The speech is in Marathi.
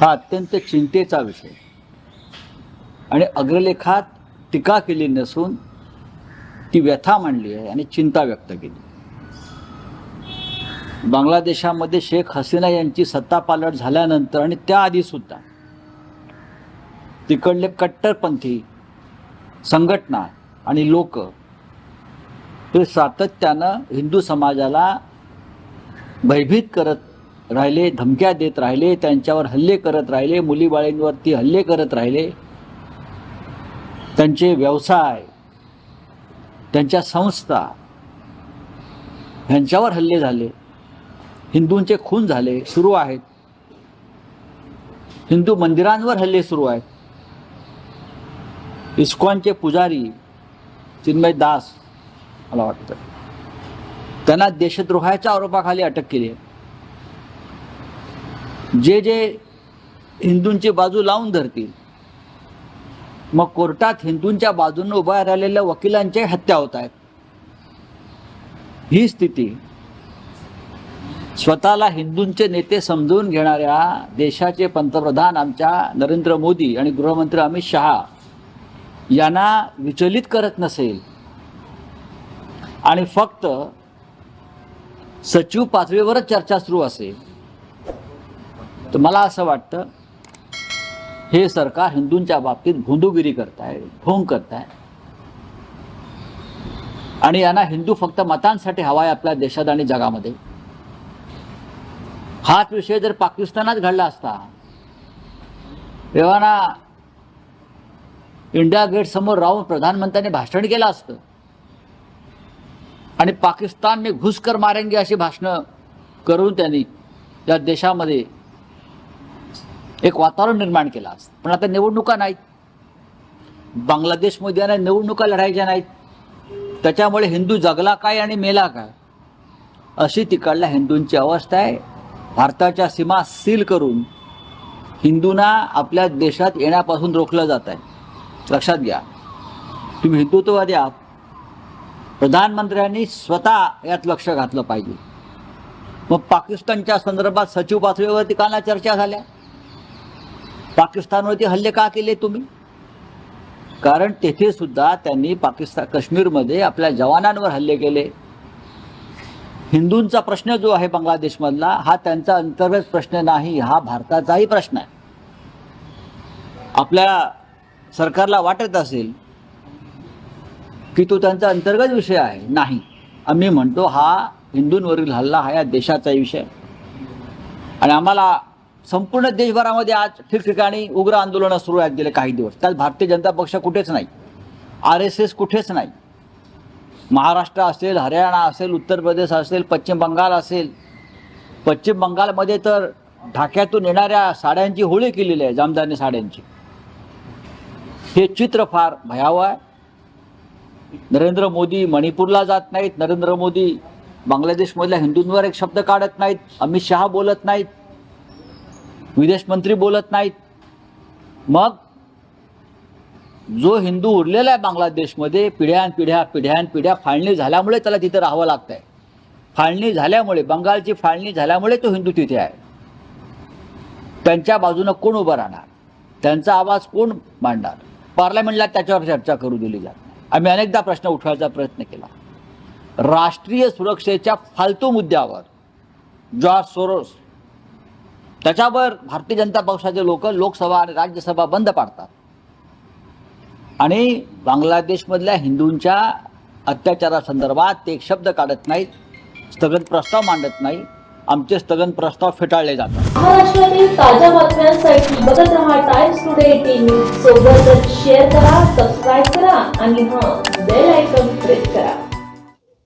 हा अत्यंत चिंतेचा विषय. आणि अग्रलेखात टीका केली नसून ती व्यथा मांडली आहे आणि चिंता व्यक्त केली. बांगलादेशामध्ये शेख हसीना यांची सत्ता पालट झाल्यानंतर आणि त्याआधी सुद्धा तिकडले कट्टरपंथी संघटना आणि लोक हे सातत्यानं हिंदू समाजाला भयभीत करत राहिले धमक्या देत राहिले त्यांच्यावर हल्ले करत राहिले मुलीबाळींवरती हल्ले करत राहिले. त्यांचे व्यवसाय त्यांच्या संस्था ह्यांच्यावर हल्ले झाले. हिंदूंचे खून झाले सुरू आहेत. हिंदू मंदिरांवर हल्ले सुरू आहेत. इस्कॉनचे पुजारी चिन्मय दास मला वाटतं. त्यांना देशद्रोहाच्या आरोपाखाली अटक केली आहे. जे जे हिंदूंची बाजू लावून धरतील मग कोर्टात हिंदूंच्या बाजूने उभ्या राहिलेल्या वकिलांच्या हत्या होत आहेत ही स्थिती स्वतःला हिंदूंचे नेते समजून घेणाऱ्या देशाचे पंतप्रधान आमच्या नरेंद्र मोदी आणि गृहमंत्री अमित शहा यांना विचलित करत नसेल आणि फक्त सचिव पातळीवरच चर्चा सुरू असेल तर मला असं वाटतं हे सरकार हिंदूंच्या बाबतीत भोंदूगिरी करताय ढोंग करताय. आणि यांना हिंदू फक्त मतांसाठी हवा आहे आपल्या देशात आणि जगामध्ये. हाच विषय जर पाकिस्तानात घडला असता तेव्हा ना इंडिया गेट समोर राहून प्रधानमंत्र्यांनी भाषण केलं असतं. आणि पाकिस्तान मी घुसकर मारेंगे अशी भाषणं करून त्यांनी त्या देशामध्ये एक वातावरण निर्माण केलं असतं पण आता निवडणुका नाहीत. बांगलादेशमध्ये यांना निवडणुका लढायच्या नाहीत. त्याच्यामुळे हिंदू जगला काय आणि मेला काय? अशी तिकडल्या हिंदूंची अवस्था आहे. भारताच्या सीमा सील करून हिंदूंना आपल्या देशात येण्यापासून रोखलं जात आहे. लक्षात घ्या. तुम्ही हिंदुत्ववादी आहात. प्रधानमंत्र्यांनी स्वतः यात लक्ष घातलं पाहिजे. मग पाकिस्तानच्या संदर्भात सचिव पातळीवरती काना चर्चा झाल्या. पाकिस्तानवरती हल्ले का केले तुम्ही? कारण तेथे सुद्धा त्यांनी पाकिस्तान काश्मीरमध्ये आपल्या जवानांवर हल्ले केले. हिंदूंचा प्रश्न जो आहे बांगलादेशमधला हा त्यांचा अंतर्गत प्रश्न नाही हा भारताचाही प्रश्न आहे. आपल्या सरकारला वाटत असेल की तो त्यांचा अंतर्गत विषय आहे. नाही. आम्ही म्हणतो हा हिंदूंवरील हल्ला हा या देशाचा विषय आणि आम्हाला संपूर्ण देशभरामध्ये आज ठिकठिकाणी उग्र आंदोलनं सुरू आहेत गेले काही दिवस. त्यात भारतीय जनता पक्ष कुठेच नाही. आर एस एस कुठेच नाही. महाराष्ट्र असेल हरियाणा असेल उत्तर प्रदेश असेल पश्चिम बंगाल असेल. पश्चिम बंगालमध्ये तर ढाक्यातून येणाऱ्या साड्यांची होळी केलेली आहे जामदानी साड्यांची. हे चित्र फार भयावह आहे. नरेंद्र मोदी मणिपूरला जात नाहीत. नरेंद्र मोदी बांगलादेशमधल्या हिंदूंवर एक शब्द काढत नाहीत. अमित शहा बोलत नाहीत. विदेश मंत्री बोलत नाहीत. मग जो हिंदू उरलेला आहे बांगलादेशमध्ये पिढ्यान पिढ्या पिढ्यान पिढ्या फाळणी झाल्यामुळे त्याला तिथे राहावं लागतं आहे फाळणी झाल्यामुळे बंगालची फाळणी झाल्यामुळे तो हिंदू तिथे आहे. त्यांच्या बाजूनं कोण उभं राहणार? त्यांचा आवाज कोण मांडणार? पार्लमेंटला त्याच्यावर चर्चा करू दिली जात नाही. आम्ही अनेकदा प्रश्न उठवायचा प्रयत्न केला. राष्ट्रीय सुरक्षेच्या फालतू मुद्द्यावर जॉर्ज सोरोस त्याच्यावर भारतीय जनता पक्षाचे लोक लोकसभा आणि राज्यसभा बंद पाडतात. आणि बांगलादेशमधल्या हिंदूंच्या अत्याचारासंदर्भात ते एक शब्द काढत नाहीत स्थगन प्रस्ताव मांडत नाही आमचे स्थगन प्रस्ताव फेटाळले जातात. महाराष्ट्रातील ताज्या बातम्यांसाठी बघत रहा टाइम्स टुडे टीव्ही सोबतच शेअर करा सबस्क्राईब करा आणि हां बेल आयकॉन प्रेस करा.